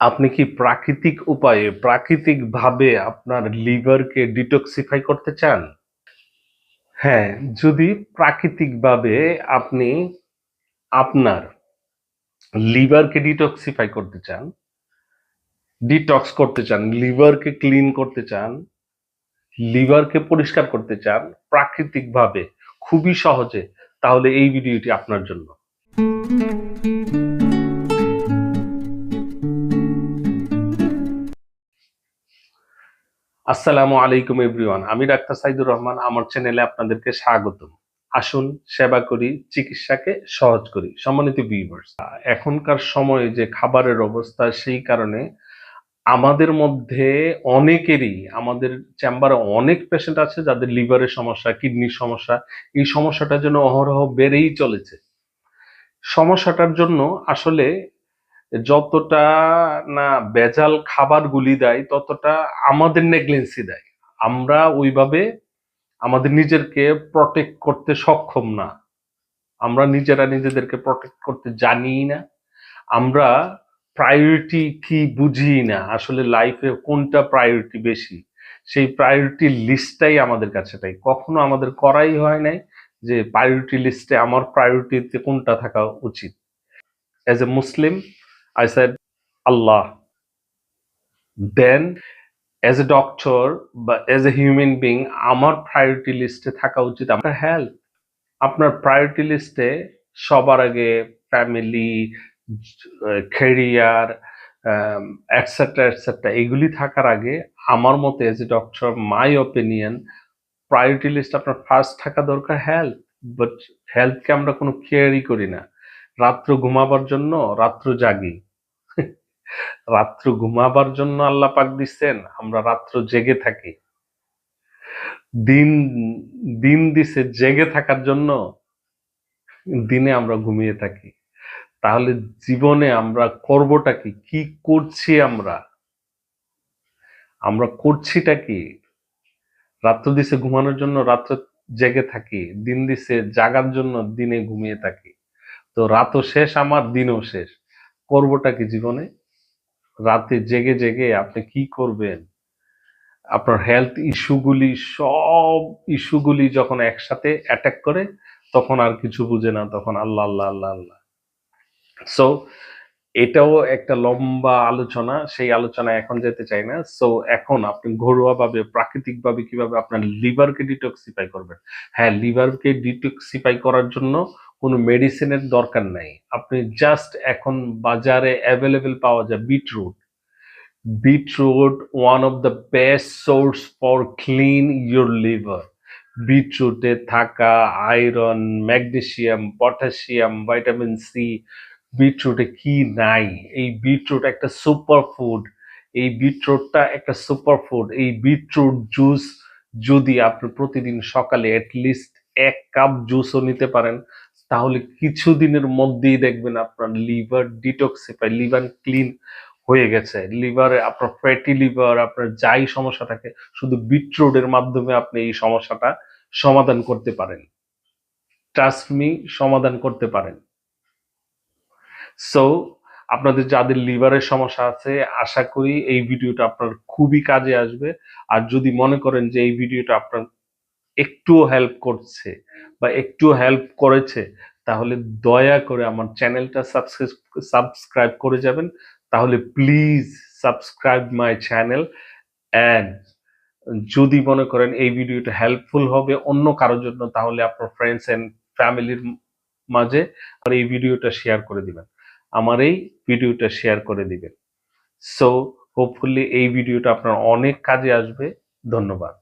আপনি কি প্রাকৃতিক উপায়ে, প্রাকৃতিকভাবে আপনার লিভারকে ডিটক্সিফাই করতে চান? হ্যাঁ যদি প্রাকৃতিকভাবে আপনি আপনার লিভারকে ডিটক্সিফাই করতে চান ডিটক্স করতে চান, লিভারকে ক্লিন করতে চান, লিভারকে পরিষ্কার করতে চান প্রাকৃতিকভাবে, খুবই সহজে, তাহলে এই ভিডিওটি আপনার জন্য। আসসালামু আলাইকুম এভরিওয়ান, আমি ডাক্তার সাইদুর রহমান, আমার চ্যানেলে আপনাদেরকে স্বাগতম। আসুন সেবা করি, চিকিৎসাকে সহজ করি, সম্মানিত ভিউয়ার্স এখনকার সময়ে যে খাবারের অবস্থা, সেই কারণে আমাদের মধ্যে অনেকেরই, আমাদের চেম্বারে অনেক পেশেন্ট আছে যাদের লিভারের সমস্যা কিডনির সমস্যা, এই সমস্যাটা যেন অহরহ বেড়েই চলেছে। সমস্যাটার জন্য আসলে যতটা না ভেজাল খাবারগুলি দেয়, ততটা আমাদের নেগলেন্সি দেয়। আমরা ওইভাবে আমাদের নিজেরকে প্রটেক্ট করতে সক্ষম না। আমরা নিজেরা নিজেদেরকে প্রটেক্ট করতে জানি না। আমরা প্রায়োরিটি কি বুঝি না, আসলে লাইফে কোনটা প্রায়োরিটি বেশি? সেই প্রায়োরিটি লিস্টটাই আমাদের কাছে তাই কখনো আমাদের করাই হয় নাই যে প্রায়োরিটি লিস্টে আমার প্রায়োরিটিতে কোনটা থাকা উচিত। As a Muslim I said, Allah. Then, as a doctor, but as a human being, আমার প্রায়োরিটি লিস্টে থাকা উচিত আপনার হেলথ আপনার প্রায়োরিটি লিস্টে সবার আগে ফ্যামিলি ক্যারিয়ার অ্যাটসেট্রা অ্যাটসেট্রা এগুলি থাকার আগে আমার মতে as a doctor my opinion priority list আপনার ফার্স্ট থাকা দরকার হেলথ বাট হেলথকে আমরা কোনো কেয়ারই করি না। রাত্র ঘুমাবার জন্য রাত্র জাগি। রাত্র ঘুমাবার জন্য আল্লাহ পাক দিচ্ছেন, আমরা রাত্র জেগে থাকি। দিন দিন দিছে জেগে থাকার জন্য দিনে আমরা ঘুমিয়ে থাকি। তাহলে জীবনে আমরা করবটা কি? কি করছি আমরা? আমরা করছিটা কি? রাত্র দিছে ঘুমানোর জন্য রাত্র জেগে থাকি, দিন দিছে জাগার জন্য দিনে ঘুমিয়ে থাকি। তো রাতও শেষ, আমার দিনও শেষ। করবটা কি জীবনে? রাতে জেগে জেগে আপনি কি করবেন? আপনার হেলথ ইস্যুগুলি সব ইস্যুগুলি যখন একসাথে অ্যাটাক করে, তখন আর কিছু বুঝে না, তখন আল্লাহ আল্লাহ আল্লাহ আল্লাহ। সো এটাও একটা লম্বা আলোচনা, সেই আলোচনা এখন যেতে চাই না। সো এখন আপনি ঘরোয়াভাবে, প্রাকৃতিকভাবে কীভাবে আপনার লিভারকে ডিটক্সিফাই করবেন? হ্যাঁ লিভারকে ডিটক্সিফাই করার জন্য কোনো মেডিসিনের দরকার নাই। আপনি জাস্ট এখন বাজারে অ্যাভেলেবেল পাওয়া যায় beetroot beetroot one of the best source for clean your liver বিটরুটে থাকা iron magnesium potassium vitamin C বিটরুটে কি নাই? এই বিটরুট একটা সুপার ফুড এই বিটরুটটা একটা সুপার ফুড এই বিটরুট জুস যদি আপনি প্রতিদিন সকালে অ্যাটলিস্ট এক কাপ জুসও নিতে পারেন। তাহলে কিছুদিনের মধ্যেই দেখবেন আপনার লিভার ডিটক্সিফাই, লিভার ক্লিন হয়ে গেছে। লিভারে আপনার ফ্যাটি লিভার আপনার যাই সমস্যা থাকে, শুধু বিটরুটের মাধ্যমে আপনি এই সমস্যাটা সমাধান করতে পারেন। ট্রাস্ট সমাধান করতে পারেন। সো আপনাদের যাদের লিভারের সমস্যা আছে, আশা করি এই ভিডিওটা আপনার খুবই কাজে আসবে। আর যদি মনে করেন যে এই ভিডিওটা আপনার একটুও হেল্প করছে বা একটুও হেল্প করেছে, তাহলে দয়া করে আমার চ্যানেলটা সাবস্ক্রাইব করে যাবেন। তাহলে please subscribe my channel and যদি মনে করেন এই ভিডিওটা হেল্পফুল হবে অন্য কারোর জন্য, তাহলে আপনার ফ্রেন্ডস অ্যান্ড ফ্যামিলির মাঝে আর এই ভিডিওটা শেয়ার করে দিবেন। আমার এই ভিডিওটা শেয়ার করে দিবেন। সো হোপফুলি এই ভিডিওটা আপনার অনেক কাজে আসবে। ধন্যবাদ।